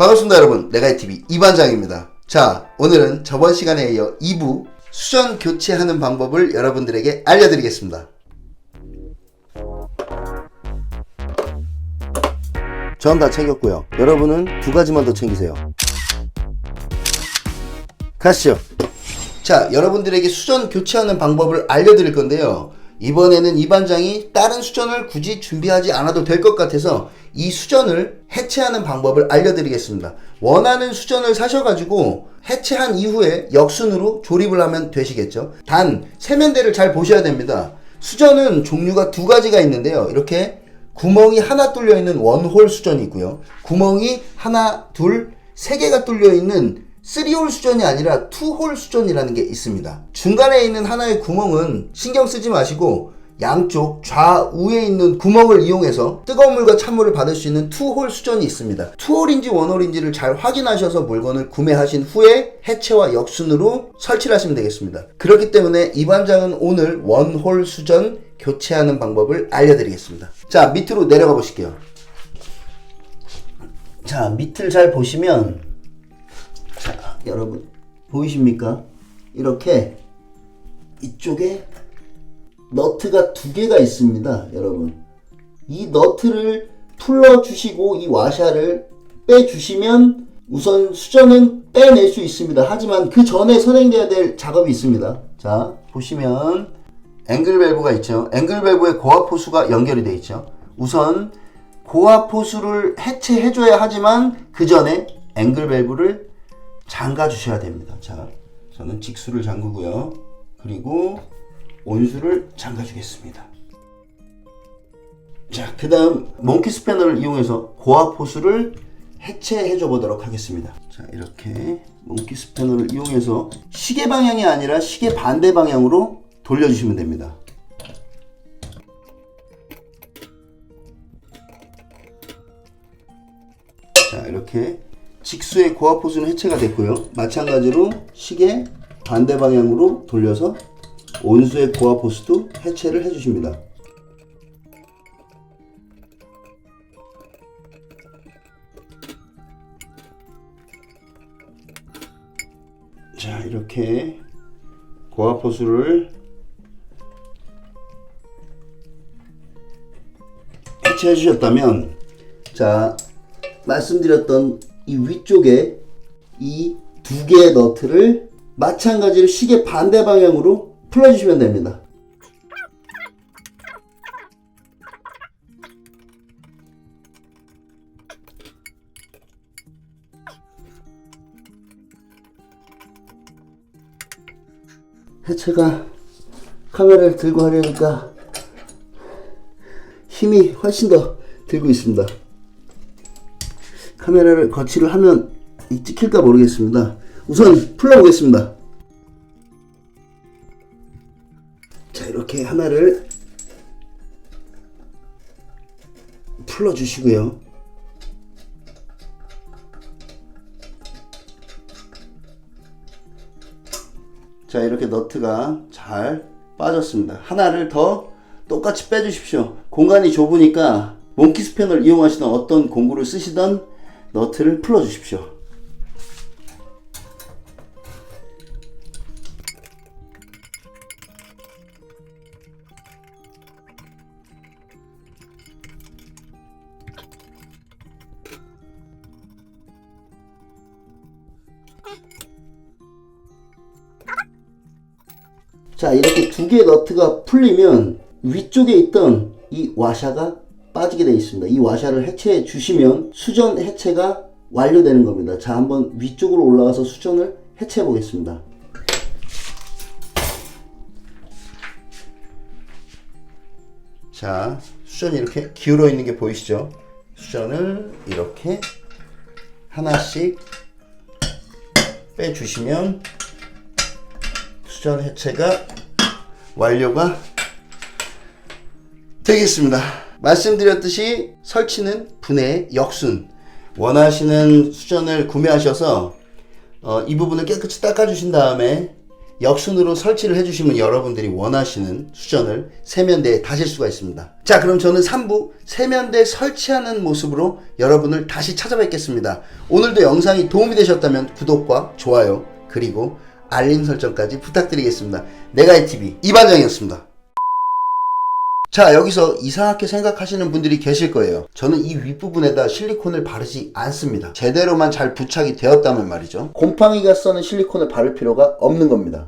반갑습니다 여러분. 내가이TV 이반장입니다. 자 오늘은 저번 시간에 이어 2부 수전 교체하는 방법을 여러분들에게 알려드리겠습니다. 전 다 챙겼고요. 여러분은 두 가지만 더 챙기세요. 가시죠. 자 여러분들에게 수전 교체하는 방법을 알려드릴 건데요 이번에는 이 반장이 다른 수전을 굳이 준비하지 않아도 될 것 같아서 이 수전을 해체하는 방법을 알려드리겠습니다. 원하는 수전을 사셔가지고 해체한 이후에 역순으로 조립을 하면 되시겠죠. 단 세면대를 잘 보셔야 됩니다. 수전은 종류가 두 가지가 있는데요. 이렇게 구멍이 하나 뚫려 있는 원홀 수전이 있고요. 구멍이 하나, 둘, 세 개가 뚫려 있는 3홀 수전이 아니라 2홀 수전이라는 게 있습니다. 중간에 있는 하나의 구멍은 신경 쓰지 마시고 양쪽 좌우에 있는 구멍을 이용해서 뜨거운 물과 찬물을 받을 수 있는 2홀 수전이 있습니다. 2홀인지 1홀인지를 잘 확인하셔서 물건을 구매하신 후에 해체와 역순으로 설치를 하시면 되겠습니다. 그렇기 때문에 이 반장은 오늘 원홀 수전 교체하는 방법을 알려드리겠습니다. 자, 밑으로 내려가 보실게요. 자, 밑을 잘 보시면 자, 여러분 보이십니까? 이렇게 이쪽에 너트가 두 개가 있습니다, 여러분. 이 너트를 풀어 주시고 이 와샤를 빼 주시면 우선 수전은 빼낼 수 있습니다. 하지만 그 전에 선행돼야 될 작업이 있습니다. 자, 보시면 앵글 밸브가 있죠. 앵글 밸브에 고압 호수가 연결이 되어 있죠. 우선 고압 호수를 해체해 줘야 하지만 그 전에 앵글 밸브를 잠가 주셔야 됩니다. 자, 저는 직수를 잠그고요. 그리고 온수를 잠가 주겠습니다. 자, 그 다음 몽키 스패너를 이용해서 고압 호수를 해체해 줘 보도록 하겠습니다. 자, 이렇게 몽키 스패너를 이용해서 시계 방향이 아니라 시계 반대 방향으로 돌려주시면 됩니다. 자, 이렇게 직수의 고압 호수는 해체가 됐고요. 마찬가지로 시계 반대 방향으로 돌려서 온수의 고압 호수도 해체를 해주십니다. 자, 이렇게 고압 호수를 해체해 주셨다면 자, 말씀드렸던 이 위쪽에 이 두 개의 너트를 마찬가지로 시계 반대 방향으로 풀어주시면 됩니다. 해체가 카메라를 들고 하려니까 힘이 훨씬 더 들고 있습니다. 카메라를 거치를 하면 이 찍힐까 모르겠습니다. 우선 풀어보겠습니다. 자, 이렇게 하나를 풀어주시고요. 자, 이렇게 너트가 잘 빠졌습니다. 하나를 더 똑같이 빼주십시오. 공간이 좁으니까 몽키 스패너를 이용하시던 어떤 공구를 쓰시던 너트를 풀어 주십시오. 자, 이렇게 두 개의 너트가 풀리면 위쪽에 있던 이 와샤가 빠지게 되어 있습니다. 이 와샤를 해체해 주시면 수전 해체가 완료되는 겁니다. 자, 한번 위쪽으로 올라가서 수전을 해체해 보겠습니다. 자, 수전이 이렇게 기울어 있는 게 보이시죠? 수전을 이렇게 하나씩 빼주시면 수전 해체가 완료가 되겠습니다. 말씀드렸듯이 설치는 분해 역순 원하시는 수전을 구매하셔서 어, 이 부분을 깨끗이 닦아주신 다음에 역순으로 설치를 해주시면 여러분들이 원하시는 수전을 세면대에 다실 수가 있습니다. 자, 그럼 저는 3부 세면대 설치하는 모습으로 여러분을 다시 찾아뵙겠습니다. 오늘도 영상이 도움이 되셨다면 구독과 좋아요, 그리고 알림 설정까지 부탁드리겠습니다. 내가이TV 이반장이었습니다. 자, 여기서 이상하게 생각하시는 분들이 계실 거예요. 저는 이 윗부분에다 실리콘을 바르지 않습니다. 제대로만 잘 부착이 되었다면 말이죠. 곰팡이가 써는 실리콘을 바를 필요가 없는 겁니다.